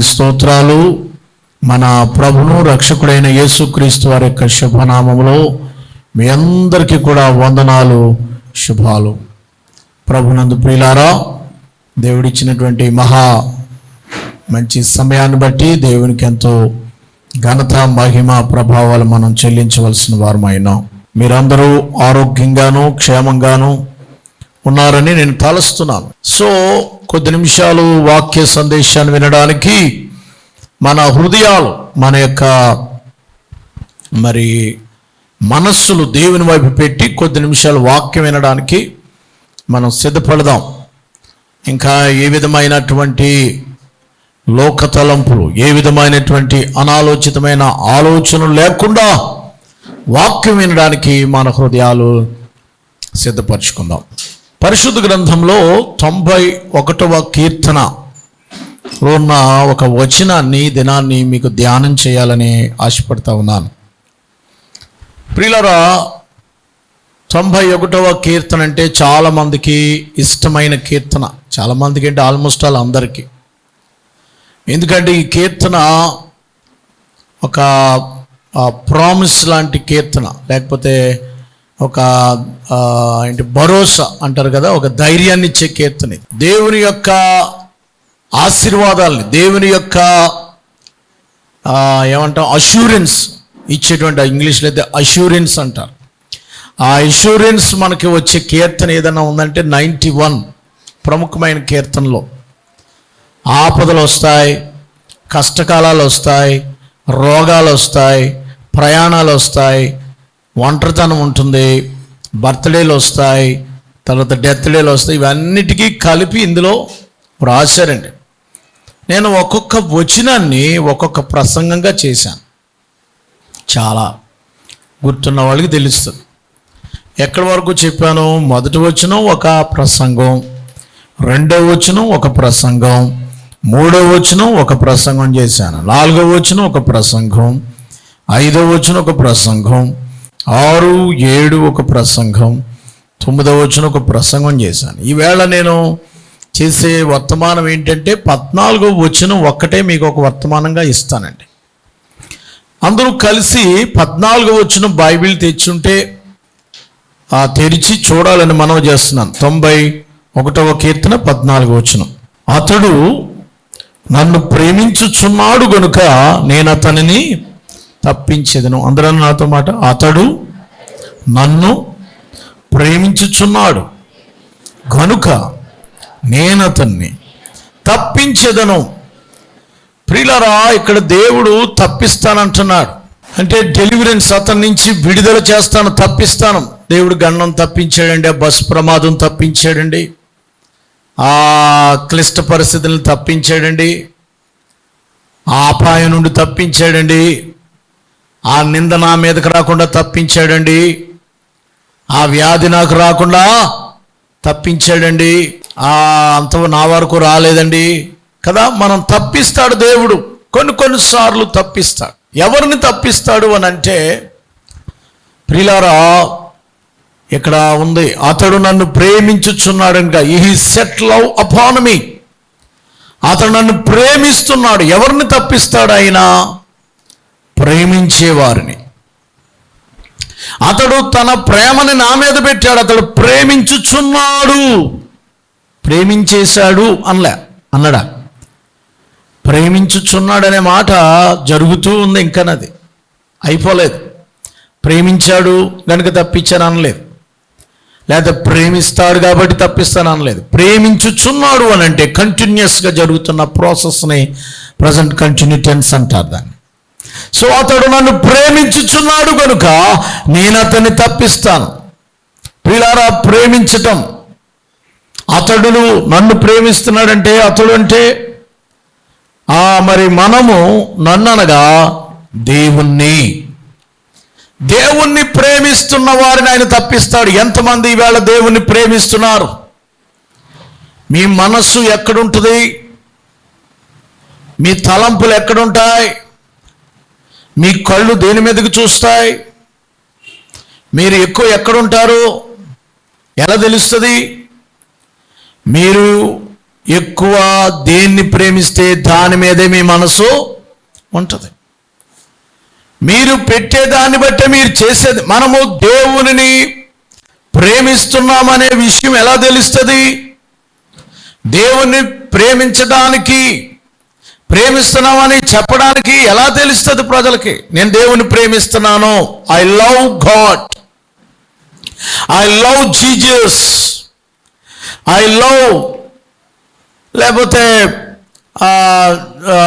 నామానికి స్తోత్రాలు. మన ప్రభును రక్షకుడైన యేసుక్రీస్తు వారి యొక్క శుభనామంలో మీ అందరికీ కూడా వందనాలు శుభాలు. ప్రభునందు ప్రియులారా దేవుడిచ్చినటువంటి మహా మంచి సమయాన్ని బట్టి దేవునికి ఎంతో ఘనత మహిమ ప్రభావాలు మనం చెల్లించవలసిన వారమైనాం. మీరందరూ ఆరోగ్యంగాను క్షేమంగాను ఉన్నారని నేను తలస్తున్నాను సో కొద్ది నిమిషాలు వాక్య సందేశాన్ని వినడానికి మన హృదయాలు మన యొక్క మరి మనస్సులు దేవుని వైపు పెట్టి కొద్ది నిమిషాలు వాక్యం వినడానికి మనం సిద్ధపడదాం. ఇంకా ఏ విధమైనటువంటి లోక తలంపులు ఏ విధమైనటువంటి అనాలోచితమైన ఆలోచనలు లేకుండా వాక్యం వినడానికి మన హృదయాలు సిద్ధపరచుకుందాం. పరిశుద్ధ గ్రంథంలో తొంభై ఒకటవ కీర్తన ఉన్న ఒక వచనాన్ని దినాన్ని మీకు ధ్యానం చేయాలని ఆశపడతా ఉన్నాను. ప్రియులరా తొంభై ఒకటవ కీర్తన అంటే చాలామందికి ఇష్టమైన కీర్తన. చాలామందికి అంటే ఆల్మోస్ట్ ఆల్ అందరికీ. ఎందుకంటే ఈ కీర్తన ఒక ప్రామిస్ లాంటి కీర్తన. లేకపోతే ఒక ఏంటి భరోసా అంటారు కదా ఒక ధైర్యాన్ని ఇచ్చే కీర్తన ఇది. దేవుని యొక్క ఆశీర్వాదాలని దేవుని యొక్క ఏమంటాం అష్యూరెన్స్ ఇచ్చేటువంటి ఇంగ్లీష్లో అయితే అష్యూరెన్స్ అంటారు ఆ అష్యూరెన్స్ మనకి వచ్చే కీర్తన ఏదైనా ఉందంటే నైంటీ వన్ ప్రముఖమైన కీర్తనలో ఆపదలు వస్తాయి కష్టకాలాలు వస్తాయి రోగాలు వస్తాయి ప్రయాణాలు వస్తాయి ఒంటరితనం ఉంటుంది బర్త్డేలు వస్తాయి తర్వాత డెత్ డేలు వస్తాయి ఇవన్నిటికీ కలిపి ఇందులో రాశారండి నేను ఒక్కొక్క వచనాన్ని ఒక్కొక్క ప్రసంగంగా చేశాను. చాలా గుర్తున్న వాళ్ళకి తెలుస్తుంది. ఎక్కడి వరకు చెప్పాను? మొదటి వచనం ఒక ప్రసంగం రెండో వచనం ఒక ప్రసంగం మూడో వచనం ఒక ప్రసంగం చేశాను నాలుగో వచనం ఒక ప్రసంగం ఐదో వచనం ఒక ప్రసంగం ఆరు ఏడు ఒక ప్రసంగం తొమ్మిదవ వచ్చిన ఒక ప్రసంగం చేశాను. ఈవేళ నేను చేసే వర్తమానం ఏంటంటే పద్నాలుగో వచనం ఒక్కటే మీకు ఒక వర్తమానంగా ఇస్తానండి. అందరూ కలిసి పద్నాలుగో వచనం బైబిల్ తెచ్చుంటే ఆ తెరిచి చూడాలని మనం చేస్తున్నాను. తొంభై ఒకటవ కీర్తన పద్నాలుగు వచనం. అతడు నన్ను ప్రేమించుచున్నాడు గనుక నేను అతనిని తప్పించేదను. అందరూ నాతో మాట అతడు నన్ను ప్రేమించుచున్నాడు. కనుక నేను అతన్ని తప్పించేదను. ప్రిలరా ఇక్కడ దేవుడు తప్పిస్తానంటున్నాడు. అంటే డెలివరెన్స్ అతని నుంచి విడుదల చేస్తాను తప్పిస్తాను. దేవుడు గండం తప్పించాడండి ఆ బస్సు ప్రమాదం తప్పించాడండి. ఆ క్లిష్ట పరిస్థితులను తప్పించాడండి. ఆ అపాయం నుండి తప్పించాడండి. ఆ నింద నా మీదకి రాకుండా తప్పించాడండి. ఆ వ్యాధి నాకు రాకుండా తప్పించాడండి. ఆ అంత నా వరకు రాలేదండి. కదా మనం తప్పిస్తాడు దేవుడు. కొన్ని కొన్నిసార్లు తప్పిస్తాడు. ఎవరిని తప్పిస్తాడు అని అంటే ప్రిలారా ఇక్కడ ఉంది. అతడు నన్ను ప్రేమించుచున్నాడు ఇంకా ఈ సెట్ లవ్ అపానమీ అతడు నన్ను ప్రేమిస్తున్నాడు. ఎవరిని తప్పిస్తాడు ఆయన ప్రేమించేవారిని. అతడు తన ప్రేమని నా మీద పెట్టాడు అతడు ప్రేమించుచున్నాడు. ప్రేమించేశాడు అనలే అన్నడా ప్రేమించుచున్నాడనే మాట జరుగుతూ ఉంది ఇంకనది. అయిపోలేదు. ప్రేమించాడు కనుక తప్పించాను అనలేదు. లేదా ప్రేమిస్తాడు కాబట్టి తప్పిస్తాను అనలేదు. ప్రేమించుచున్నాడు అని అంటే కంటిన్యూస్గా జరుగుతున్న ప్రాసెస్ని ప్రజెంట్ కంటిన్యూ టెన్స్ అంటారు దాన్ని. సో అతడు నన్ను ప్రేమించుచున్నాడు కనుక నేను అతన్ని తప్పిస్తాను. ప్రిలారా ప్రేమించటం. అతడును నన్ను ప్రేమిస్తున్నాడంటే అతడు అంటే ఆ మరి మనము నన్ను అనగా దేవుణ్ణి. దేవుణ్ణి ప్రేమిస్తున్న వారిని ఆయన తప్పిస్తాడు. ఎంతమంది ఈవేళ దేవుణ్ణి ప్రేమిస్తున్నారు? మీ మనస్సు ఎక్కడుంటుంది? మీ తలంపులు ఎక్కడుంటాయి? మీ కళ్ళు దేని మీదకి చూస్తాయి? మీరు ఎక్కువ ఎక్కడుంటారు? ఎలా తెలుస్తుంది? మీరు ఎక్కువ దేన్ని ప్రేమిస్తే దాని మీదే మీ మనసు ఉంటుంది. మీరు పెట్టే దాన్ని బట్టే మీరు చేసేది. మనము దేవునిని ప్రేమిస్తున్నామనే విషయం ఎలా తెలుస్తుంది? దేవుణ్ణి ప్రేమించడానికి ప్రేమిస్తున్నామని చెప్పడానికి ఎలా తెలుస్తుంది ప్రజలకి? నేను దేవుని ప్రేమిస్తున్నాను. I love God I love Jesus I love లేకపోతే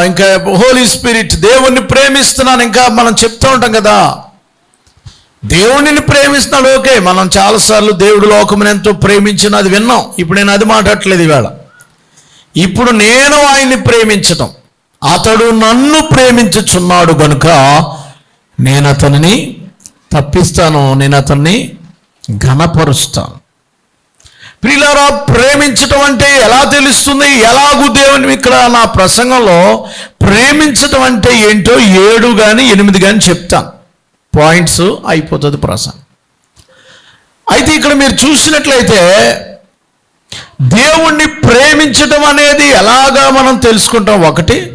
ఇంకా హోలీ స్పిరిట్ దేవుణ్ణి ప్రేమిస్తున్నాను. ఇంకా మనం చెప్తూ ఉంటాం కదా. దేవుడిని ప్రేమిస్తున్నాడు. ఓకే మనం చాలాసార్లు దేవుడు లోకముని ఎంతో ప్రేమించినది విన్నాం. ఇప్పుడు నేను అది మాట్లాడట్లేదు ఇవాళ. ఇప్పుడు నేను ఆయన్ని ప్రేమించటం. అతడు నన్ను ప్రేమించుచున్నాడు గనుక నేను అతనిని తప్పిస్తాను నేను అతన్ని ఘనపరుస్తాను. ప్రియులారా ప్రేమించటం అంటే ఎలా తెలుస్తుంది? ఎలాగూ దేవుని ఇక్కడ నా ప్రసంగంలో ప్రేమించటం అంటే ఏంటో ఏడు కానీ ఎనిమిది కానీ చెప్తాను. పాయింట్స్ అయిపోతుంది ప్రసంగం. అయితే ఇక్కడ మీరు చూసినట్లయితే దేవుణ్ణి ప్రేమించటం అనేది ఎలాగా మనం తెలుసుకుంటాం? ఒకటి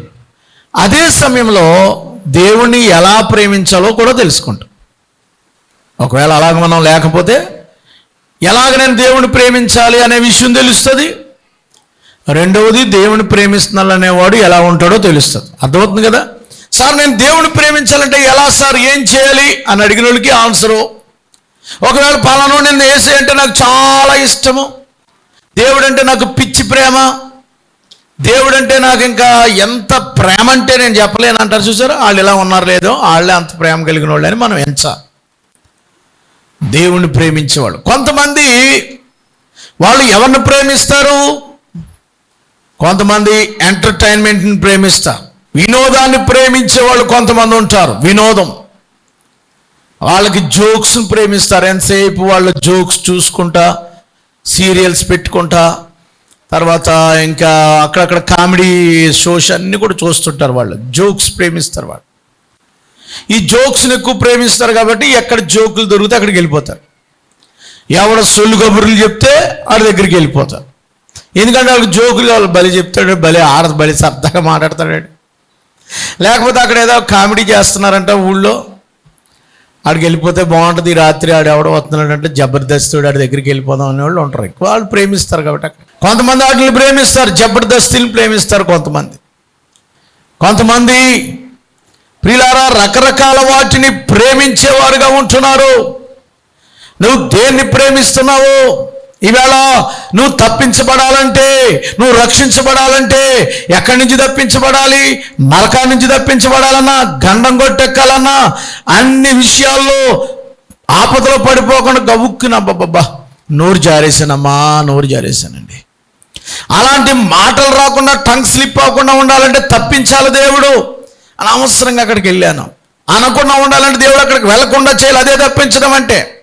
అదే సమయంలో దేవుణ్ణి ఎలా ప్రేమించాలో కూడా తెలుసుకుంటాం. ఒకవేళ అలాగ మనం లేకపోతే ఎలాగ నేను దేవుని ప్రేమించాలి అనే విషయం తెలుస్తుంది? రెండవది దేవుని ప్రేమిస్తున్నాడు అనేవాడు ఎలా ఉంటాడో తెలుస్తుంది. అర్థమవుతుంది కదా? సార్ నేను దేవుని ప్రేమించాలంటే ఎలా సార్? ఏం చేయాలి? అని అడిగిన వాళ్ళకి ఆన్సరు ఒకవేళ పలానా నేను వేసే అంటే నాకు చాలా ఇష్టము దేవుడు అంటే నాకు పిచ్చి ప్రేమ దేవుడు అంటే నాకు ఇంకా ఎంత ప్రేమ అంటే నేను చెప్పలేను అంటారు చూసారు? వాళ్ళు ఇలా ఉన్నారు లేదో వాళ్ళే అంత ప్రేమ కలిగిన వాళ్ళు అని మనం ఎంచ. దేవుణ్ణి ప్రేమించేవాళ్ళు. కొంతమంది వాళ్ళు ఎవరిని ప్రేమిస్తారు? కొంతమంది ఎంటర్టైన్మెంట్ని ప్రేమిస్తారు. వినోదాన్ని ప్రేమించే వాళ్ళు కొంతమంది ఉంటారు. వినోదం. వాళ్ళకి జోక్స్ని ప్రేమిస్తారు. ఎంతసేపు వాళ్ళ జోక్స్ చూసుకుంటా సీరియల్స్ పెట్టుకుంటా తర్వాత ఇంకా అక్కడక్కడ కామెడీ షోస్ అన్నీ కూడా చూస్తుంటారు వాళ్ళు. జోక్స్ ప్రేమిస్తారు వాళ్ళు. ఈ జోక్స్ని ఎక్కువ ప్రేమిస్తారు కాబట్టి ఎక్కడ జోకులు దొరికితే అక్కడికి వెళ్ళిపోతారు. ఎవడ సొల్లు కబుర్లు చెప్తే వాడి దగ్గరికి వెళ్ళిపోతారు. ఎందుకంటే వాళ్ళకి జోకులు వాళ్ళు బలి చెప్తాడు బలి ఆడదు బలి సరదాగా మాట్లాడతాడు. లేకపోతే అక్కడ ఏదో కామెడీ చేస్తున్నారంట ఊళ్ళో. ఆడికి వెళ్ళిపోతే బాగుంటుంది రాత్రి ఆడు ఎవడో వస్తున్నాడంటే జబర్దస్తుడు ఆడి దగ్గరికి వెళ్ళిపోదాం అనే వాళ్ళు ఉంటారు. ఎక్కువ వాళ్ళు ప్రేమిస్తారు కాబట్టి అక్కడ. కొంతమంది వాటిని ప్రేమిస్తారు జబర్దస్తిని ప్రేమిస్తారు కొంతమంది. కొంతమంది ప్రిలారా రకరకాల వాటిని ప్రేమించేవారుగా ఉంటున్నారు. నువ్వు దేన్ని ప్రేమిస్తున్నావు ఈవేళ నువ్వు తప్పించబడాలంటే నువ్వు రక్షించబడాలంటే ఎక్కడి నుంచి తప్పించబడాలి? నరకా నుంచి తప్పించబడాలన్నా గండం కొట్టెక్కాలన్నా అన్ని విషయాల్లో ఆపదలో పడిపోకుండా గవుక్కున అబ్బబ్బబ్బా నోరు జారేసానమ్మా నోరు జారేసానండి అలాంటి మాటలు రాకుండా టంగ్ స్లిప్ అవ్వకుండా ఉండాలంటే తప్పించాలి దేవుడు. అనవసరంగా అక్కడికి వెళ్ళాను. అనకుండా ఉండాలంటే దేవుడు అక్కడికి వెళ్ళకుండా చేయాలి. అదే తప్పించడం అంటే.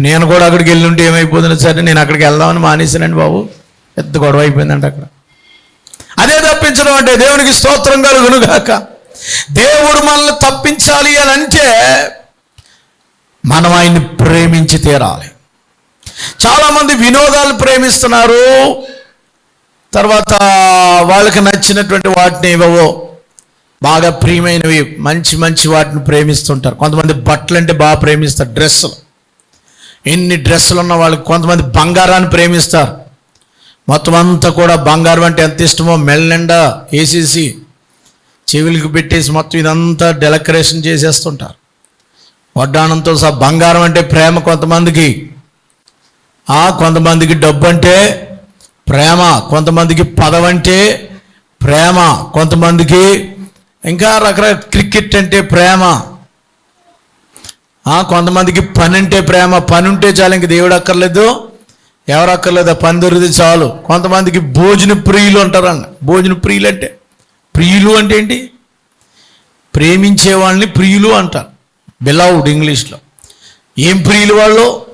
నేను కూడా అక్కడికి వెళ్ళి ఉంటే ఏమైపోతుంది సరే నేను అక్కడికి వెళ్దామని మానేసానండి బాబు. పెద్ద గొడవ అయిపోయిందంట అక్కడ. అదే తప్పించడం అంటే దేవునికి స్తోత్రం కలుగును గాక దేవుడు మనల్ని తప్పించాలి అని అంటే మనం ఆయన్ని ప్రేమించి తీరాలి. చాలామంది వినోదాలు ప్రేమిస్తున్నారు. తర్వాత వాళ్ళకి నచ్చినటువంటి వాటిని ఇవ్వవో బాగా ప్రియమైనవి మంచి మంచి వాటిని ప్రేమిస్తుంటారు. కొంతమంది బట్టలు అంటే బాగా ప్రేమిస్తారు డ్రెస్సులు. ఎన్ని డ్రెస్సులు ఉన్న వాళ్ళకి కొంతమంది బంగారాన్ని ప్రేమిస్తారు. మొత్తం అంతా కూడా బంగారం అంటే ఎంత ఇష్టమో మెల్లెండా వేసేసి చెవులకు పెట్టేసి మొత్తం ఇదంతా డెలకరేషన్ చేసేస్తుంటారు. వడ్డానంతో సహా బంగారం అంటే ప్రేమ కొంతమందికి ఆ కొంతమందికి డబ్బు అంటే ప్రేమ కొంతమందికి పదవంటే ప్రేమ కొంతమందికి ఇంకా రకరకాల క్రికెట్ అంటే ప్రేమ కొంతమందికి పని అంటే ప్రేమ పని ఉంటే చాలు ఇంక దేవుడు అక్కర్లేదు. ఎవరు అక్కర్లేదు? ఆ పని దొరికితే చాలు. కొంతమందికి భోజన ప్రియులు అంటారన్న భోజన ప్రియులు అంటే ప్రియులు అంటే ఏంటి? ప్రేమించే వాళ్ళని ప్రియులు అంటారు. బిలౌడ్ ఇంగ్లీష్లో ఏం ప్రియులు వాళ్ళు?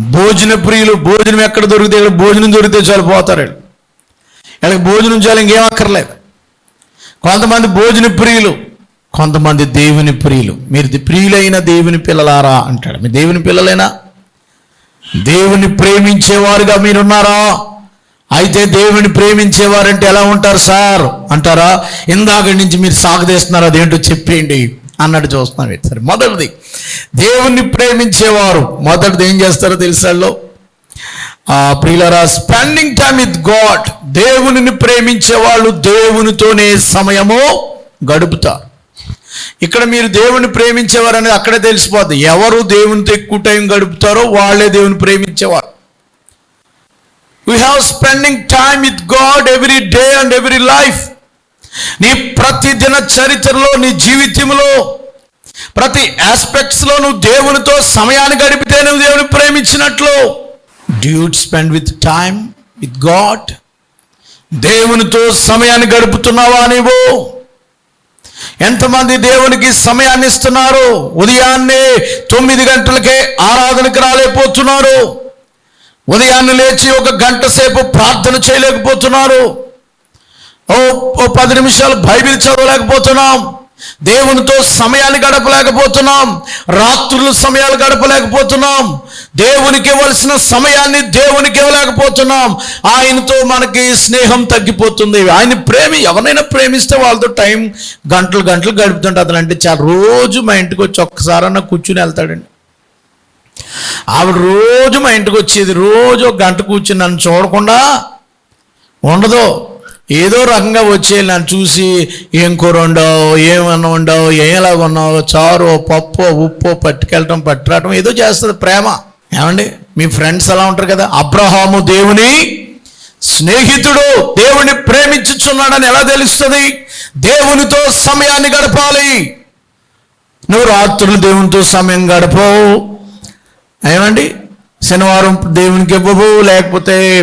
భోజన ప్రియులు. భోజనం ఎక్కడ దొరికితే ఇక్కడ భోజనం దొరికితే చాలు పోతారు వీళ్ళు. వీళ్ళకి భోజనం చాలు ఇంకేం అక్కర్లేదు. కొంతమంది భోజన ప్రియులు. కొంతమంది దేవుని ప్రియులు. మీరు ది- ప్రియులైన దేవుని పిల్లలారా అంటాడు. మీ దేవుని పిల్లలైనా? దేవుని ప్రేమించేవారుగా మీరున్నారా? అయితే దేవుని ప్రేమించేవారంటే ఎలా ఉంటారు సార్? అంటారా? ఇందాక నుంచి మీరు సాగదీస్తున్నారు అదేంటో చెప్పేయండి అన్నట్టు చూస్తున్నాం సరే మొదటిది. దేవుణ్ణి ప్రేమించేవారు. మొదటిది ఏం చేస్తారో తెలుసాలో ప్రియులరా స్పెండింగ్ టైమ్ విత్ గాడ్. దేవునిని ప్రేమించే వాళ్ళు దేవునితోనే సమయము గడుపుతారు. ఇక్కడ మీరు దేవుని ప్రేమించేవారు అనేది అక్కడే తెలిసిపోద్ది. ఎవరు దేవునితో ఎక్కువ టైం గడుపుతారో వాళ్ళే దేవుని ప్రేమించేవారు. We have spending time with God every day and every life నీ ప్రతి దిన చరిత్రలో నీ జీవితంలో ప్రతి ఆస్పెక్ట్స్లో నువ్వు దేవునితో సమయాన్ని గడిపితే నువ్వు దేవుని ప్రేమించినట్లు. Duet spend with time with God దేవునితో సమయాన్ని గడుపుతున్నావా నీవు? ఎంతమంది దేవునికి సమయాన్ని ఇస్తున్నారు ఉదయాన్నే తొమ్మిది గంటలకే ఆరాధనకు రాలేకపోతున్నారు. ఉదయాన్నే లేచి ఒక గంట సేపు ప్రార్థన చేయలేకపోతున్నారు. ఓ ఓ పది నిమిషాలు బైబిల్ చదవలేకపోతున్నాం. దేవునితో సమయాన్ని గడపలేకపోతున్నాం. రాత్రులు సమయాలు గడపలేకపోతున్నాం. దేవునికి ఇవ్వాల్సిన సమయాన్ని దేవునికి ఇవ్వలేకపోతున్నాం. ఆయనతో మనకి స్నేహం తగ్గిపోతుంది. ఆయన ప్రేమి ఎవరైనా ప్రేమిస్తే వాళ్ళతో టైం గంటలు గంటలు గడుపుతుంటే అతను అంటే చాలా రోజు మా ఇంటికి వచ్చి ఒక్కసారన్నా కూర్చుని వెళ్తాడండి. ఆవిడ రోజు మా ఇంటికి వచ్చేది రోజు ఒక గంట కూర్చుని నన్ను చూడకుండా ఉండదు. ఏదో రకంగా వచ్చే నన్ను చూసి ఏం కూర ఉండవు ఏమన్నా ఉండవు ఏలాగ ఉన్నావు చారు పప్పు ఉప్పు పట్టుకెళ్ళటం పట్టురావటం ఏదో చేస్తుంది ప్రేమ. ఏమండి? మీ ఫ్రెండ్స్ ఎలా ఉంటారు కదా అబ్రహాము దేవుని స్నేహితుడు దేవుని ప్రేమించుచున్నాడని ఎలా తెలుస్తుంది? దేవునితో సమయాన్ని గడపాలి. నువ్వు రాత్రులు దేవునితో సమయం గడపవు. ఏమండి? శనివారం దేవునికి ఇవ్వవు లేకపోతే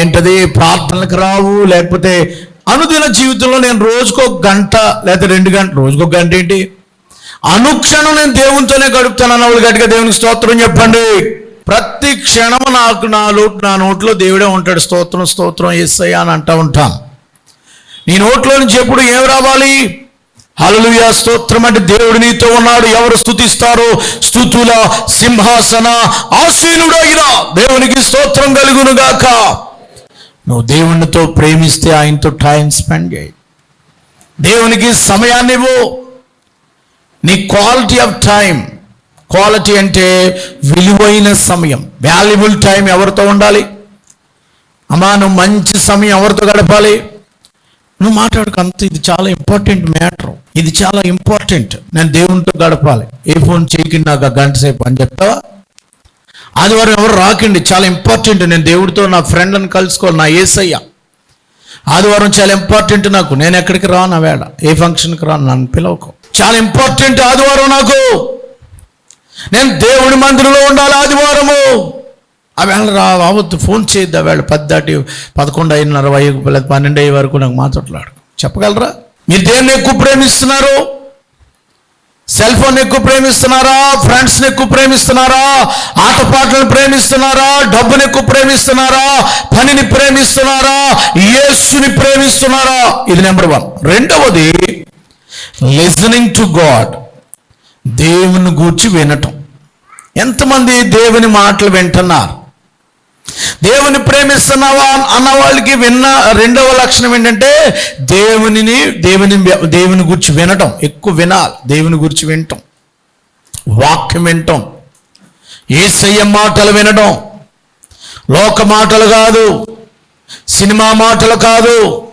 ఏంటది? ప్రార్థనలకు రావు లేకపోతే అనుదిన జీవితంలో నేను రోజుకో గంట లేకపోతే రెండు గంటలు రోజుకో గంట ఏంటి? అనుక్షణం నేను దేవునితోనే గడుపుతాను అన్నవాళ్ళు గట్టిగా దేవునికి స్తోత్రం చెప్పండి. ప్రతి క్షణం నాకు నా లోటు నా నోట్లో దేవుడే ఉంటాడు. స్తోత్రం స్తోత్రం ఎస్ఐ అని అంటూ ఉంటాను నీ నోట్లో నుంచి ఎప్పుడు ఏం రావాలి? హల్లెలూయా స్తోత్రం అంటే దేవుడు నీతో ఉన్నాడు ఎవరు స్థుతిస్తారో స్తుతుల సింహాసన ఆసీనుడైన దేవునికి స్తోత్రం కలుగును గాక నువ్వు దేవునితో ప్రేమిస్తే ఆయనతో టైం స్పెండ్ చేయి. దేవునికి సమయాన్ని ఇవ్వు. నీ క్వాలిటీ ఆఫ్ టైం క్వాలిటీ అంటే విలువైన సమయం వాల్యుబుల్ టైం ఎవరితో ఉండాలి? అమ్మా నువ్వు మంచి సమయం ఎవరితో గడపాలి? నువ్వు మాట్లాడుకు అంత ఇది చాలా ఇంపార్టెంట్ మ్యాటర్ ఇది చాలా ఇంపార్టెంట్ నేను దేవునితో గడపాలి. ఏ ఫోన్ చేయకుండా నాకు గంట సేపు అని చెప్తావా? ఆదివారం ఎవరు రాకండి. చాలా ఇంపార్టెంట్ నేను దేవుడితో నా ఫ్రెండ్లను కలుసుకోవాలి. నా ఏసయ్య. ఆదివారం చాలా ఇంపార్టెంట్ నాకు. నేను ఎక్కడికి రాను నా వేళ. ఏ ఫంక్షన్కి రాను? నన్ను పిలవకు. చాలా ఇంపార్టెంట్ ఆదివారం నాకు. నేను దేవుడి మందిరంలో ఉండాలి ఆదివారము. ఆ వేళ రా రావద్దు ఫోన్ చేయొద్దు ఆ వేళ పది దాటి పదకొండు అయినర అయ్యి లేదా పన్నెండు అయ్యే వరకు నాకు మాట్లాడు చెప్పగలరా? మీరు దేన్ని ఎక్కువ ప్రేమిస్తున్నారు? సెల్ ఫోన్ ఎక్కువ ప్రేమిస్తున్నారా? ఫ్రెండ్స్ని ఎక్కువ ప్రేమిస్తున్నారా? ఆటపాటలను ప్రేమిస్తున్నారా? డబ్బుని ఎక్కువ ప్రేమిస్తున్నారా? పనిని ప్రేమిస్తున్నారా? యేసుని ప్రేమిస్తున్నారా? ఇది నెంబర్ వన్. రెండవది లిజనింగ్ టు గాడ్. దేవుని గూర్చి వినటం. ఎంతమంది దేవుని మాటలు వింటున్నారు? దేవుని ప్రేమిస్తున్నావా అన్న వాళ్ళకి విన్న రెండవ లక్షణం ఏంటంటే దేవునిని దేవుని దేవుని గురించి వినటం. ఎక్కువ వినాలి. దేవుని గురించి వినటం. వాక్యం వినటం. ఏసయ్య మాటలు వినడం లోక మాటలు కాదు. సినిమా మాటలు కాదు.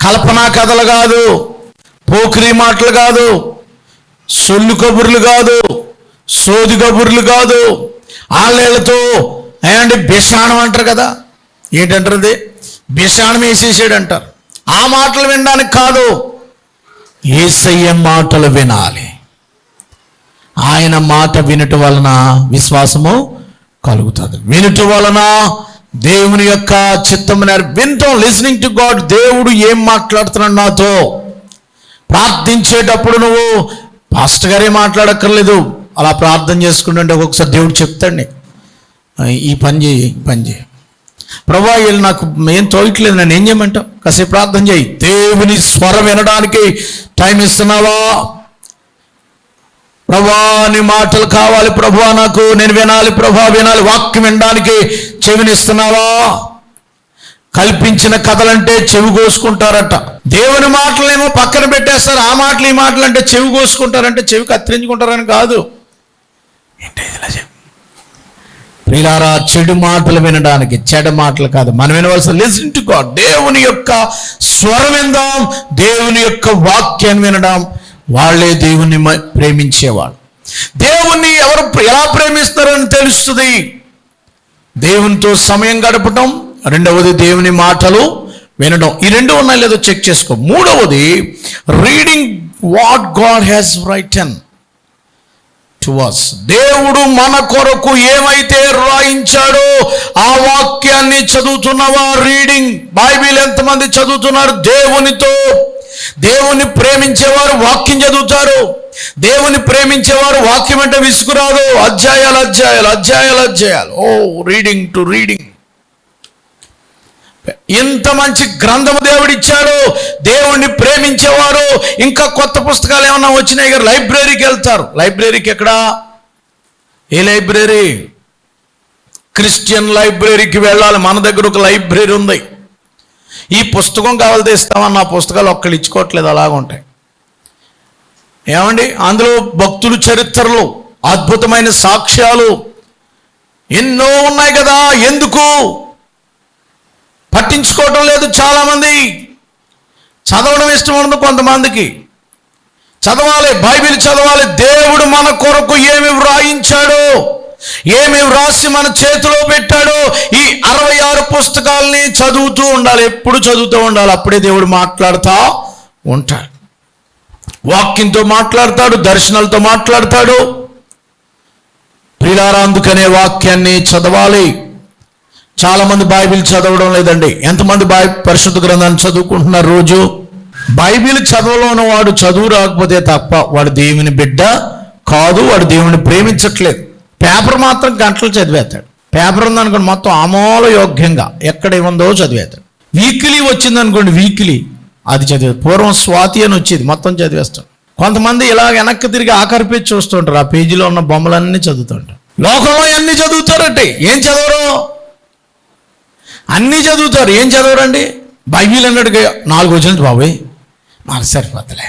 కల్పనా కథలు కాదు. పోకిరీ మాటలు కాదు. సొల్లు కబుర్లు కాదు. సోది కబుర్లు కాదు. ఆళ్ళేళ్ళతో ఏమంటే బిషాణం అంటారు కదా. ఏంటంటారు అది? బిషాణం వేసేసాడు అంటారు ఆ మాటలు వినడానికి కాదు. ఏసయ్య మాటలు వినాలి. ఆయన మాట వినటం వలన విశ్వాసము కలుగుతుంది. వినుట వలన దేవుని యొక్క చిత్తం వింటాం. లిసనింగ్ టు గాడ్ దేవుడు ఏం మాట్లాడుతున్నాడు నాతో? ప్రార్థించేటప్పుడు నువ్వు పాస్టర్ గారే మాట్లాడక్కర్లేదు. అలా ప్రార్థన చేసుకుంటుంటే ఒక్కొక్కసారి దేవుడు చెప్తాడు నీకు. ఈ పని చేయి పని చేయి. ప్రభా వీళ్ళు నాకు ఏం తోయట్లేదు నన్ను ఏం చేయమంటావు? కాసేపు ప్రార్థన చేయి. దేవుని స్వరం వినడానికి టైం ఇస్తున్నావా? ప్రభా నీ మాటలు కావాలి ప్రభా నాకు నేను వినాలి ప్రభా వినాలి. వాక్యం వినడానికి చెవినిస్తున్నావా? కల్పించిన కథలంటే చెవి కోసుకుంటారట. దేవుని మాటలేమో పక్కన పెట్టేస్తారు ఆ మాటలు ఈ మాటలు అంటే చెవి కోసుకుంటారంటే చెవి కత్తిరించుకుంటారని కాదు. ఏంటి ఇలా చెప్పు ప్రియులారా చెడు మాటలు వినడానికి చెడు మాటలు కాదు. మనం వినవలసిన లిసన్ టు గాడ్. దేవుని యొక్క స్వరం విందాం దేవుని యొక్క వాక్యాన్ని వినడం. వాళ్ళే దేవుని మ- ప్రేమించేవాళ్ళు. దేవుణ్ణి ఎవరు ఎలా ప్రేమిస్తారని తెలుస్తుంది? దేవునితో సమయం గడపటం రెండవది దేవుని మాటలు వినడం. ఈ రెండు ఉన్నాయి లేదో చెక్ చేసుకో. మూడవది reading what God has written. To us. దేవుడు మన కొరకు ఏమైతే రాయించాడో ఆ వాక్యాన్ని చదువుతున్నవా రీడింగ్ బైబిల్ ఎంతమంది చదువుతున్నారు? దేవునితో. దేవుని ప్రేమించేవారు వాక్యం చదువుతారు. దేవుని ప్రేమించేవారు వాక్యం అంటే విసుగురాదు అధ్యాయాలు అధ్యాయాలు అధ్యాయాలు అధ్యాయాలు. ఓ రీడింగ్ టు రీడింగ్. ఇంత మంచి గ్రంథము దేవుడిచ్చాడు. దేవుణ్ణి ప్రేమించేవారు. ఇంకా కొత్త పుస్తకాలు ఏమన్నా వచ్చినాయి కదా లైబ్రరీకి వెళ్తారు. లైబ్రరీకి ఎక్కడా? A library? క్రిస్టియన్ లైబ్రరీకి వెళ్ళాలి. మన దగ్గర ఒక లైబ్రరీ ఉంది. ఈ పుస్తకం కావాలి ఇస్తామని నా పుస్తకాలు ఒక్కళ్ళు ఇచ్చుకోవట్లేదు అలాగుంటాయి ఏమండి? అందులో భక్తులు చరిత్రలు అద్భుతమైన సాక్ష్యాలు ఎన్నో ఉన్నాయి కదా. ఎందుకు? పట్టించుకోవటం లేదు చాలామంది. చదవడం ఇష్టం ఉండదు కొంతమందికి. చదవాలి బైబిల్ చదవాలి దేవుడు మన కొరకు ఏమి వ్రాయించాడో ఏమి వ్రాసి మన చేతిలో పెట్టాడో ఈ అరవై ఆరు పుస్తకాలని చదువుతూ ఉండాలి. ఎప్పుడు చదువుతూ ఉండాలి? అప్పుడే దేవుడు మాట్లాడుతా ఉంటాడు. వాక్యంతో మాట్లాడతాడు దర్శనాలతో మాట్లాడతాడు. ప్రిలారా అందుకనే వాక్యాన్ని చదవాలి. చాలామంది బైబిల్ చదవడం లేదండి. ఎంతమంది బై పరిశుద్ధ గ్రంథాన్ని చదువుకుంటున్నారు రోజు? బైబిల్ చదవలోని వాడు చదువు రాకపోతే తప్ప వాడు దేవుని బిడ్డ కాదు వాడు దేవుని ప్రేమించట్లేదు. పేపర్ మాత్రం గంటలు చదివేస్తాడు. పేపర్ ఉందనుకోండి మొత్తం ఆమోల యోగ్యంగా ఎక్కడ ఏముందో చదివేస్తాడు. వీక్లీ వచ్చింది అనుకోండి వీక్లీ అది చదివే పూర్వం స్వాతి అని వచ్చేది మొత్తం చదివేస్తాడు. కొంతమంది ఇలా వెనక్కి తిరిగి ఆఖరి చూస్తుంటారు ఆ పేజీలో ఉన్న బొమ్మలన్నీ చదువుతుంటారు. లోకంలో అన్ని చదువుతారంటే ఏం చదవరు? అన్నీ చదువుతారు. ఏం చదవరండి? బైబిల్ అన్నట్టుగా నాలుగు వచ్చింది బాబోయ్ నాకు సరిపోతలే.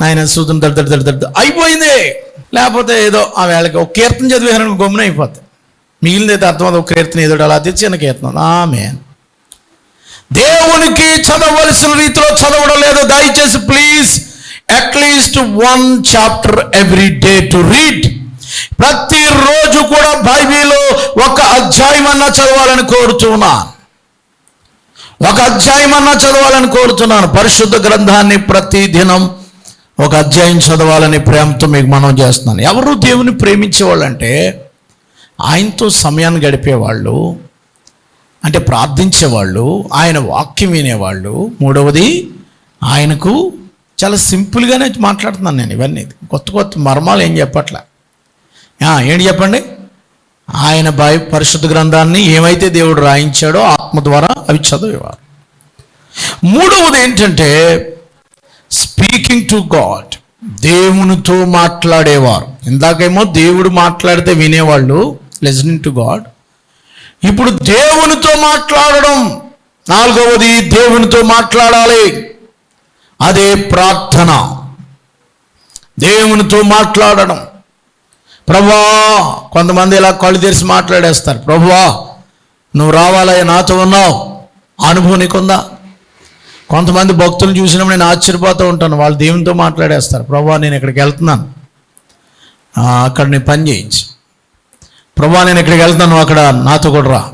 నాయన సూతం దడ దడ దడ అయిపోయింది. లేకపోతే ఏదో ఆ వేళకి ఒక కీర్తన చదివేసారని గమ్మున అయిపోతుంది మిగిలినైతే అర్థం ఒక కీర్తన ఏదో అలా తెచ్చి చిన్న కీర్తన. ఆమె దేవునికి చదవలసిన రీతిలో చదవడం లేదు. దయచేసి please at least one chapter every day to read. ప్రతిరోజు కూడా బైబిల్లో ఒక అధ్యాయం అన్నా చదవాలని కోరుతున్నాను ఒక అధ్యాయం అన్నా చదవాలని కోరుతున్నాను పరిశుద్ధ గ్రంథాన్ని ప్రతి దినం ఒక అధ్యాయం చదవాలని ప్రేమతో మీకు మనం చేస్తున్నాను. ఎవరు దేవుని ప్రేమించే వాళ్ళంటే ఆయనతో సమయాన్ని గడిపేవాళ్ళు అంటే ప్రార్థించేవాళ్ళు ఆయన వాక్యం వినేవాళ్ళు. మూడవది ఆయనకు చాలా సింపుల్గానే మాట్లాడుతున్నాను నేను ఇవన్నీ. కొత్త కొత్త మర్మాలు ఏం చెప్పట్లే. ఏంటి చెప్పండి? ఆయన బై పరిశుద్ధ గ్రంథాన్ని ఏమైతే దేవుడు రాయించాడో ఆత్మ ద్వారా అవి చదివేవారు. మూడవది ఏంటంటే స్పీకింగ్ టు గాడ్ దేవునితో మాట్లాడేవారు. ఇందాకేమో దేవుడు మాట్లాడితే వినేవాళ్ళు లిజనింగ్ టు గాడ్ ఇప్పుడు దేవునితో మాట్లాడడం నాలుగవది దేవునితో మాట్లాడాలి. అదే ప్రార్థన. దేవునితో మాట్లాడడం. ప్రభా కొంతమంది ఇలా కళ్ళు తెరిచి మాట్లాడేస్తారు. ప్రభువా నువ్వు రావాలయ్యా నాతో ఉన్నావు. అనుభవం నీకుందా? కొంతమంది భక్తులు చూసినప్పుడు నేను ఆశ్చర్యపోతూ ఉంటాను. వాళ్ళు దేవునితో మాట్లాడేస్తారు. ప్రభా నేను ఇక్కడికి వెళ్తున్నాను. అక్కడ నేను పని చేయించి. ప్రభా నేను ఇక్కడికి వెళ్తాను అక్కడ నాతో కూడా రా.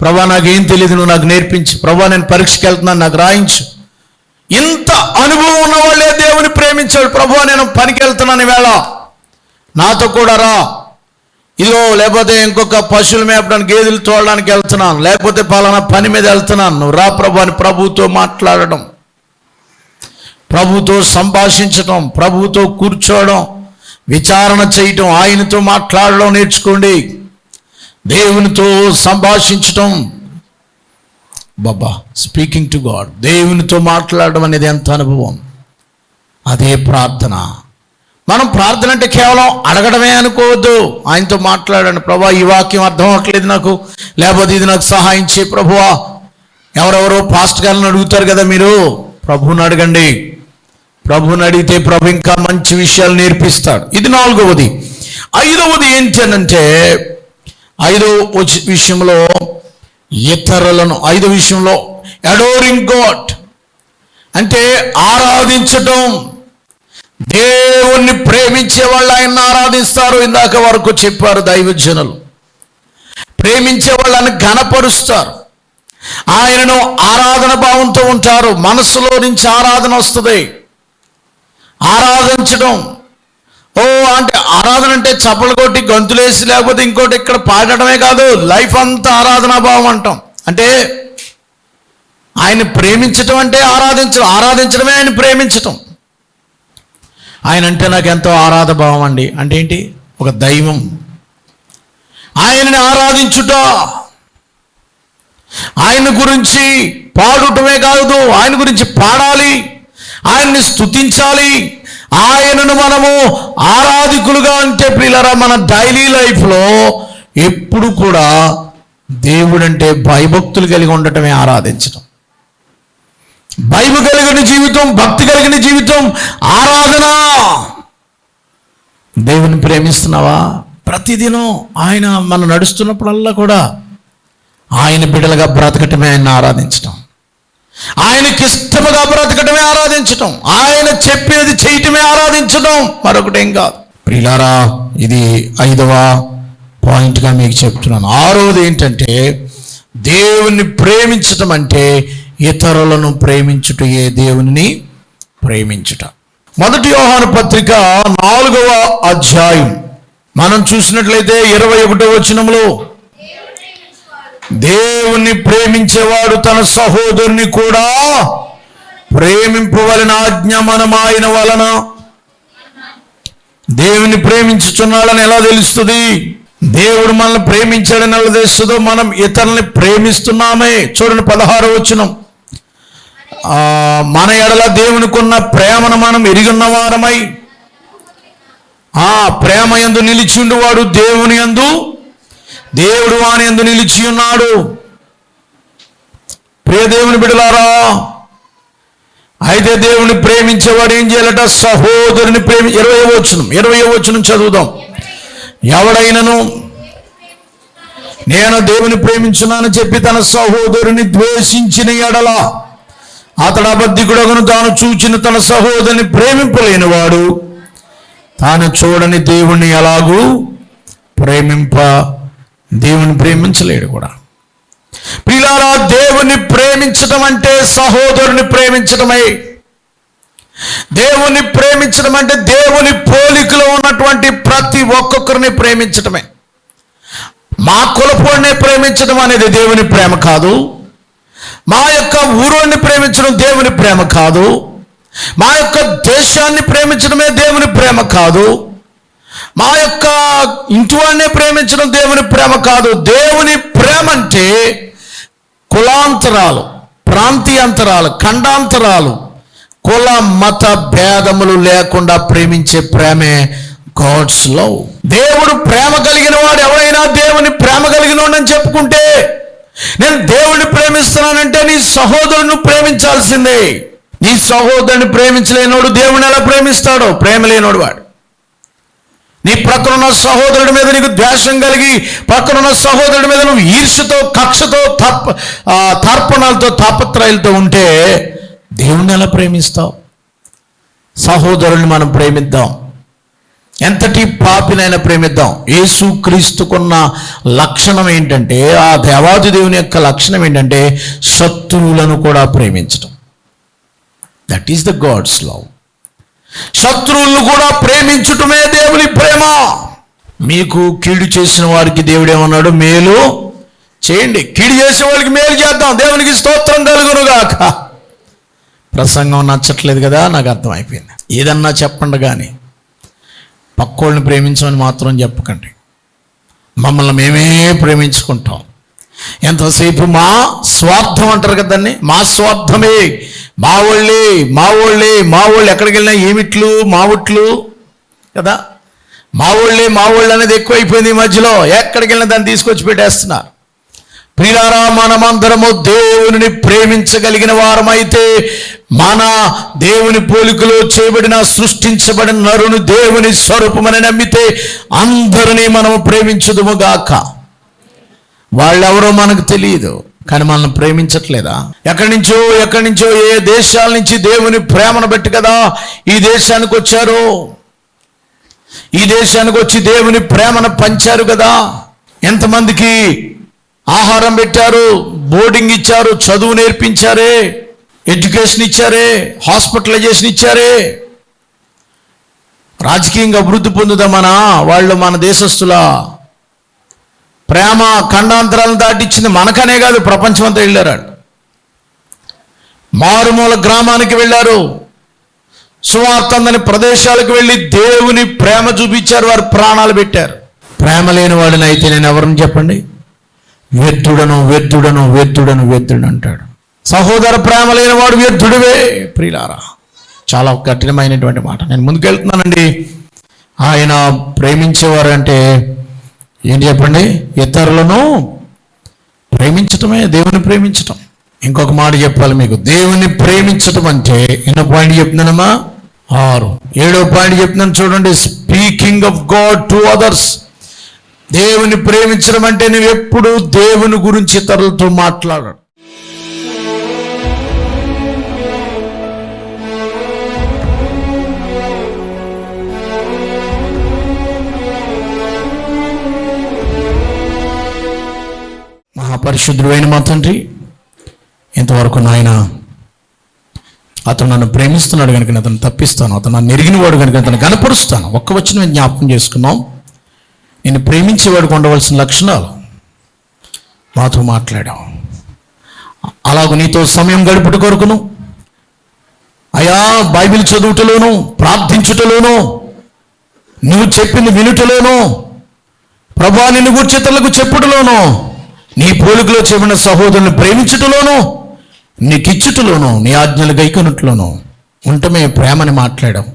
ప్రభా నాకేం తెలియదు నువ్వు నాకు నేర్పించు. ప్రభా నేను పరీక్షకి వెళ్తున్నాను. నాకు రాయించు. ఇంత అనుభవం ఉన్న వాళ్ళే దేవుని ప్రేమించాడు. ప్రభా నేను పనికి వెళ్తున్నాను వేళ. నాతో కూడా రా. ఇదిగో లేకపోతే ఇంకొక పశువులు మేపడానికి గేదెలు చూడడానికి వెళ్తున్నాను. లేకపోతే పలానా పని మీద వెళ్తున్నాను. నువ్వు రా ప్రభు అని ప్రభుతో మాట్లాడడం. ప్రభుతో సంభాషించడం ప్రభుతో కూర్చోవడం విచారణ చేయటం ఆయనతో మాట్లాడడం నేర్చుకోండి. దేవునితో సంభాషించటం. బాబా స్పీకింగ్ టు గాడ్ దేవునితో మాట్లాడడం అనేది ఎంత అనుభవం. అదే ప్రార్థన. మనం ప్రార్థన అంటే కేవలం అడగడమే అనుకోవద్దు. ఆయనతో మాట్లాడండి. ప్రభా ఈ వాక్యం అర్థం అవ్వట్లేదు నాకు. లేకపోతే ఇది నాకు సహాయం చేయి ప్రభువా. ఎవరెవరో పాస్ట్ గారిని అడుగుతారు కదా మీరు. ప్రభువుని అడగండి. ప్రభువుని అడిగితే ప్రభు ఇంకా మంచి విషయాలు నేర్పిస్తాడు. ఇది నాలుగవది. ఐదవది ఏంటంటే ఐదవ విషయంలో ఇతరులను ఐదో విషయంలో అడోరింగ్ గాడ్. అంటే ఆరాధించటం. దేవుణ్ణి ప్రేమించే వాళ్ళు ఆయన ఆరాధిస్తారు. ఇందాక వరకు చెప్పారు దైవజనులు. ప్రేమించే వాళ్ళని ఘనపరుస్తారు. ఆయనను ఆరాధన భావంతో ఉంటారు. మనసులో నుంచి ఆరాధన వస్తుంది. ఆరాధించడం. ఓ అంటే ఆరాధన అంటే చప్పలు కొట్టి గంతులేసి లేకపోతే ఇంకోటి ఇక్కడ పాడటమే కాదు. లైఫ్ అంతా ఆరాధనా భావం అంటాం. అంటే ఆయన ప్రేమించటం అంటే ఆరాధించడం. ఆరాధించడమే ఆయన ప్రేమించటం. ఆయన అంటే నాకు ఎంతో ఆరాధ భావం అండి. అంటే ఏంటి? ఒక దైవం. ఆయనని ఆరాధించుట. ఆయన గురించి పాడుటమే కాదు ఆయన గురించి పాడాలి ఆయన్ని స్తుతించాలి. ఆయనను మనము ఆరాధికులుగా అంటే పిల్లరా మన డైలీ లైఫ్లో ఎప్పుడు కూడా దేవుడంటే భయభక్తులు కలిగి ఉండటమే ఆరాధించడం భయము కలిగిన జీవితం భక్తి కలిగిన జీవితం ఆరాధన. దేవుని ప్రేమిస్తున్నావా? ప్రతిదినం ఆయన మనం నడుస్తున్నప్పుడల్లా కూడా ఆయన బిడ్డలుగా బ్రతకటమే ఆయన ఆరాధించటం. ఆయనకి ఇష్టముగా బ్రతకటమే ఆరాధించటం. ఆయన చెప్పేది చేయటమే ఆరాధించటం. మరొకటేం కాదు. ప్రియులారా ఇది ఐదవ పాయింట్గా మీకు చెప్తున్నాను. ఆరోది ఏంటంటే దేవుణ్ణి ప్రేమించటం అంటే ఇతరులను ప్రేమించుటయే దేవుని ప్రేమించుట. మొదటి వ్యవహార పత్రిక నాలుగవ అధ్యాయం. మనం చూసినట్లయితే ఇరవై ఒకటో వచనంలో దేవుణ్ణి ప్రేమించేవాడు తన సహోదరుని కూడా ప్రేమింపవలన ఆజ్ఞ మనం ఆయన వలన. దేవుని ప్రేమించుచున్నాడని ఎలా తెలుస్తుంది? దేవుడు మనల్ని ప్రేమించాడని ఎలా తెలుస్తుందో మనం ఇతరుల్ని ప్రేమిస్తున్నామే. చూడండి పదహారో వచనం. మన ఎడల దేవునికున్న ప్రేమను మనం ఎరిగిన వారమై ఆ ప్రేమ ఎందు నిలిచిండువాడు దేవుని యందు దేవుడు వాని ఎందు నిలిచి ఉన్నాడు. ప్రియ దేవుని బిడలారా అయితే దేవుని ప్రేమించేవాడు ఏం చేయాలట? సహోదరుని ప్రేమి ఇరవై వచ్చును ఇరవై వచ్చును చదువుదాం. ఎవడైనను నేను దేవుని ప్రేమించున్నానని చెప్పి తన సహోదరుని ద్వేషించిన ఎడలా అతడు అబద్ధికుడగను తాను చూచిన తన సహోదరిని ప్రేమింపలేనివాడు. తాను చూడని దేవుణ్ణి ఎలాగూ ప్రేమింప దేవుని ప్రేమించలేడు కూడా. ప్రియులారా దేవుని ప్రేమించడం అంటే సహోదరుని ప్రేమించడమే. దేవుణ్ణి ప్రేమించడం అంటే దేవుని పోలికలో ఉన్నటువంటి ప్రతి ఒక్కొక్కరిని ప్రేమించటమే మా కులపోడిని ప్రేమించడం అనేది దేవుని ప్రేమ కాదు. మా యొక్క ఊరోడిని ప్రేమించడం దేవుని ప్రేమ కాదు. మా యొక్క దేశాన్ని ప్రేమించడమే దేవుని ప్రేమ కాదు. మా యొక్క ఇంటివాడిని ప్రేమించడం దేవుని ప్రేమ కాదు. దేవుని ప్రేమ అంటే కులాంతరాలు ప్రాంతీయంతరాలు ఖండాంతరాలు కుల మత భేదములు లేకుండా ప్రేమించే ప్రేమే గాడ్స్ లవ్ దేవుడు ప్రేమ కలిగిన వాడు ఎవరైనా దేవుని ప్రేమ కలిగిన వాడని చెప్పుకుంటే నేను దేవుడిని ప్రేమిస్తున్నానంటే నీ సహోదరుని ప్రేమించాల్సిందే. నీ సహోదరుని ప్రేమించలేనోడు దేవుని ఎలా ప్రేమిస్తాడో? ప్రేమ లేనోడు వాడు. నీ ప్రక్కనున్న సహోదరుడి మీద నీకు ద్వేషం కలిగి ప్రక్కనున్న సహోదరుడి మీద నువ్వు ఈర్షతో కక్షతో తప్ప తర్పణాలతో తాపత్రయాలతో ఉంటే దేవుణ్ణి ఎలా ప్రేమిస్తావు? సహోదరుని మనం ప్రేమిద్దాం. ఎంతటి పాపినైనా ప్రేమిద్దాం. యేసు క్రీస్తుకున్న లక్షణం ఏంటంటే ఆ దేవాది దేవుని యొక్క లక్షణం ఏంటంటే శత్రువులను కూడా ప్రేమించడం that is the God's love శత్రువులను కూడా ప్రేమించటమే దేవుని ప్రేమ. మీకు కీడు చేసిన వారికి దేవుడు ఏమన్నాడు? మేలు చేయండి. కీడు చేసే వాళ్ళకి మేలు చేద్దాం. దేవునికి స్తోత్రం కలుగునుగాక. ప్రసంగం నచ్చట్లేదు కదా నాకు అర్థమైపోయింది. ఏదన్నా చెప్పండి కానీ పక్కోళ్ళని ప్రేమించమని మాత్రం చెప్పకండి. మమ్మల్ని మేమే ప్రేమించుకుంటాం. ఎంతసేపు మా స్వార్థం అంటారు కదండి మా స్వార్థమే. మా వాళ్ళే మా వాళ్ళే మా వాళ్ళు ఎక్కడికి వెళ్ళినా ఏమిట్లు మా ఒట్లు కదా? మా ఊళ్ళే మా ఊళ్ళు అనేది ఎక్కువైపోయింది ఈ మధ్యలో. ఎక్కడికి వెళ్ళినా దాన్ని తీసుకొచ్చి పెట్టేస్తున్నారు. ప్రియారా మనమందరము దేవుని ప్రేమించగలిగిన వారమైతే మన దేవుని పోలికలో చేయబడిన సృష్టించబడిన నరుని దేవుని స్వరూపమని నమ్మితే అందరినీ మనము ప్రేమించుదుముగాక. వాళ్ళెవరో మనకు తెలియదు కానీ మనల్ని ప్రేమించట్లేదా? ఎక్కడి నుంచో ఎక్కడి నుంచో ఏ దేశాల నుంచి దేవుని ప్రేమను బట్టి కదా ఈ దేశానికి వచ్చారు? ఈ దేశానికి వచ్చి దేవుని ప్రేమను పంచారు కదా? ఎంతమందికి ఆహారం పెట్టారు బోర్డింగ్ ఇచ్చారు చదువు నేర్పించారే ఎడ్యుకేషన్ ఇచ్చారే హాస్పిటలైజేషన్ ఇచ్చారే. రాజకీయంగా అభివృద్ధి పొందుదామనా? వాళ్ళు మన దేశస్తుల? ప్రేమ ఖండాంతరాలను దాటిచ్చింది మనకనే కాదు ప్రపంచం అంతా వెళ్ళారు మారుమూల గ్రామానికి వెళ్ళారు. సువార్తందని ప్రదేశాలకు వెళ్ళి దేవుని ప్రేమ చూపించారు వారు ప్రాణాలు పెట్టారు. ప్రేమ లేని వాడిని అయితే నేను ఎవరిని చెప్పండి? వ్యర్థుడను వ్యర్థుడను వ్యర్థుడను వ్యర్థుడు అంటాడు. సహోదర ప్రేమ లేని వాడు వ్యర్థుడివే. ప్రియులారా చాలా కఠినమైనటువంటి మాట. నేను ముందుకెళ్తున్నానండి. ఆయన ప్రేమించేవారు అంటే ఏంటి చెప్పండి? ఇతరులను ప్రేమించటమే దేవుని ప్రేమించటం. ఇంకొక మాట చెప్పాలి మీకు. దేవుని ప్రేమించటం అంటే ఎన్నో పాయింట్ చెప్తున్నానమ్మా? ఆరు. ఏడో పాయింట్ చెప్తున్నాను చూడండి. Speaking of God to others దేవుని ప్రేమించడం అంటే నువ్వు ఎప్పుడు దేవుని గురించి ఇతరులతో మాట్లాడడు. మహాపరిశుద్ధుడు మా తండ్రి ఇంతవరకు నాయన అతను నన్ను ప్రేమిస్తున్నాడు కనుక నేను అతను తప్పిస్తాను. అతను నన్ను ఎరిగినవాడు కనుక అతను కనపరుస్తాను ఒక్క వచ్చిన జ్ఞాపకం చేసుకున్నాం నేను ప్రేమించేవాడికి ఉండవలసిన లక్షణాలు. మాతో మాట్లాడాం అలాగ నీతో సమయం గడుపుట కొరకును. అయా బైబిల్ చదువుటలోను ప్రార్థించుటలోను నువ్వు చెప్పింది వినుటలోను ప్రభా నిన్ను గుర్చితలకు చెప్పుటలోను నీ పోలికలో చెప్పిన సహోదరుని ప్రేమించుటలోను నీకిచ్చుటలోను నీ ఆజ్ఞలు గైకొనుట్లోను ఉంటమే ప్రేమని మాట్లాడాం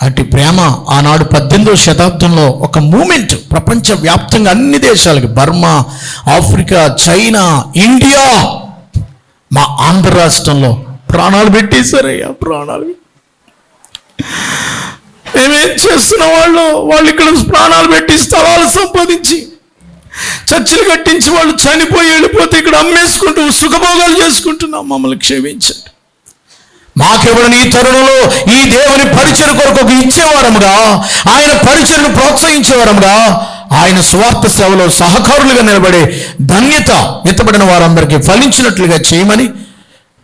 అటు ప్రేమ ఆనాడు పద్దెనిమిదవ శతాబ్దంలో ఒక మూమెంట్ ప్రపంచవ్యాప్తంగా అన్ని దేశాలకి బర్మా ఆఫ్రికా చైనా ఇండియా మా ఆంధ్ర రాష్ట్రంలో ప్రాణాలు పెట్టేశారయ్యా ప్రాణాలు మేమేం చేస్తున్న వాళ్ళు? వాళ్ళు ఇక్కడ ప్రాణాలు పెట్టి స్థలాలు సంపాదించి చర్చిలు కట్టించి వాళ్ళు చనిపోయి వెళ్ళిపోతే ఇక్కడ అమ్మేసుకుంటూ సుఖభోగాలు చేసుకుంటున్నాం. మమ్మల్ని క్షమించండి. మాకెవడని ఈ తరుణంలో ఈ దేవుని పరిచయం కొరకు ఒక ఇచ్చేవారముగా? ఆయన పరిచయను ప్రోత్సహించేవారముగా? ఆయన స్వార్థ సేవలో సహకారులుగా నిలబడే ధన్యత ఎత్తబడిన వారందరికీ ఫలించినట్లుగా చేయమని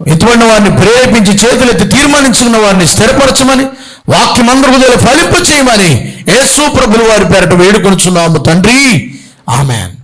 ఎత్తుబడిన వారిని ప్రేరేపించి చేతులెత్తి తీర్మానించుకున్న వారిని స్థిరపరచమని వాక్యం హృదయాలు ఫలింప చేయమని యేసు ప్రభులు వారి పేరట వేడుకొనుచున్నాము తండ్రి. ఆమెన్.